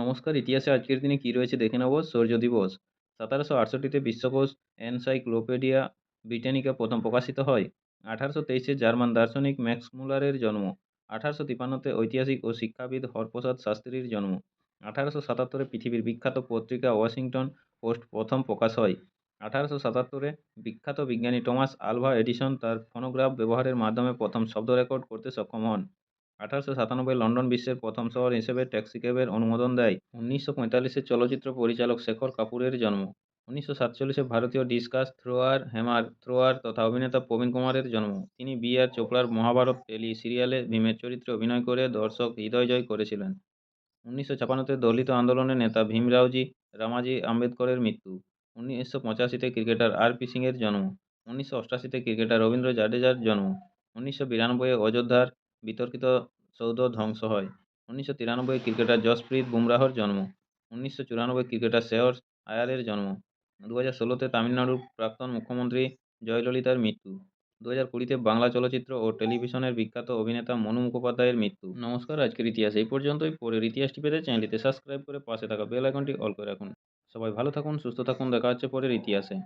নমস্কার, ইতিহাসে আজকের দিনে কী রয়েছে দেখে নেব? সৌর্য দিবস সতেরোশো আটষট্টিতে বিশ্বকোষ এনসাইক্লোপেডিয়া ব্রিটানিকা প্রথম প্রকাশিত হয়। আঠারোশো তেইশে জার্মান দার্শনিক ম্যাক্স মুলারের জন্ম। আঠারোশো তিপান্নতে ঐতিহাসিক ও শিক্ষাবিদ হরপ্রসাদ শাস্ত্রীর জন্ম। আঠারোশো সাতাত্তরে পৃথিবীর বিখ্যাত পত্রিকা ওয়াশিংটন পোস্ট প্রথম প্রকাশ হয়। আঠারোশো সাতাত্তরে বিখ্যাত বিজ্ঞানী টমাস আলভা এডিসন তার ফোনোগ্রাফ ব্যবহারের মাধ্যমে প্রথম শব্দ রেকর্ড করতে সক্ষম হন। আঠারোশো সাতানব্বই লন্ডন বিশ্বের প্রথম শহর হিসেবে ট্যাক্সিক্যাবের অনুমোদন দেয়। উনিশশো পঁয়তাল্লিশে চলচ্চিত্র পরিচালক শেখর কাপুরের জন্ম। উনিশশো সাতচল্লিশে ভারতীয় ডিসকাস থ্রোয়ার হ্যামার থ্রোয়ার তথা অভিনেতা প্রবীণ কুমারের জন্ম। তিনি বি আর চোপড়ার মহাভারত টেলি সিরিয়ালে ভীমের চরিত্রে অভিনয় করে দর্শক হৃদয় জয় করেছিলেন। উনিশশো ছাপান্নতে দলিত আন্দোলনের নেতা ভীমরাওজি রামাজি আম্বেদকরের মৃত্যু। উনিশশো পঁচাশিতে ক্রিকেটার আর পি সিংয়ের জন্ম। উনিশশো অষ্টাশিতে ক্রিকেটার রবীন্দ্র জাডেজার জন্ম। উনিশশো বিরানব্বইয়ে অযোধ্যার বিতর্কিত সৌধ ধ্বংস হয়। উনিশশো তিরানব্বই ক্রিকেটার জসপ্রীত বুমরাহর জন্ম। উনিশশো চুরানব্বই ক্রিকেটার শ্রেয়স আয়ারের জন্ম। দু হাজার ষোলোতে তামিলনাড়ুর প্রাক্তন মুখ্যমন্ত্রী জয়ললিতার মৃত্যু। দু হাজার কুড়িতে বাংলা চলচ্চিত্র ও টেলিভিশনের বিখ্যাত অভিনেতা মনু মুখোপাধ্যায়ের মৃত্যু। নমস্কার, আজকের ইতিহাস এই পর্যন্তই। পরের ইতিহাসটি পেতে চ্যানেলটিতে সাবস্ক্রাইব করে পাশে থাকা বেল আইকনটি অল করে রাখুন। সবাই ভালো থাকুন, সুস্থ থাকুন। দেখা হচ্ছে পরের ইতিহাসে।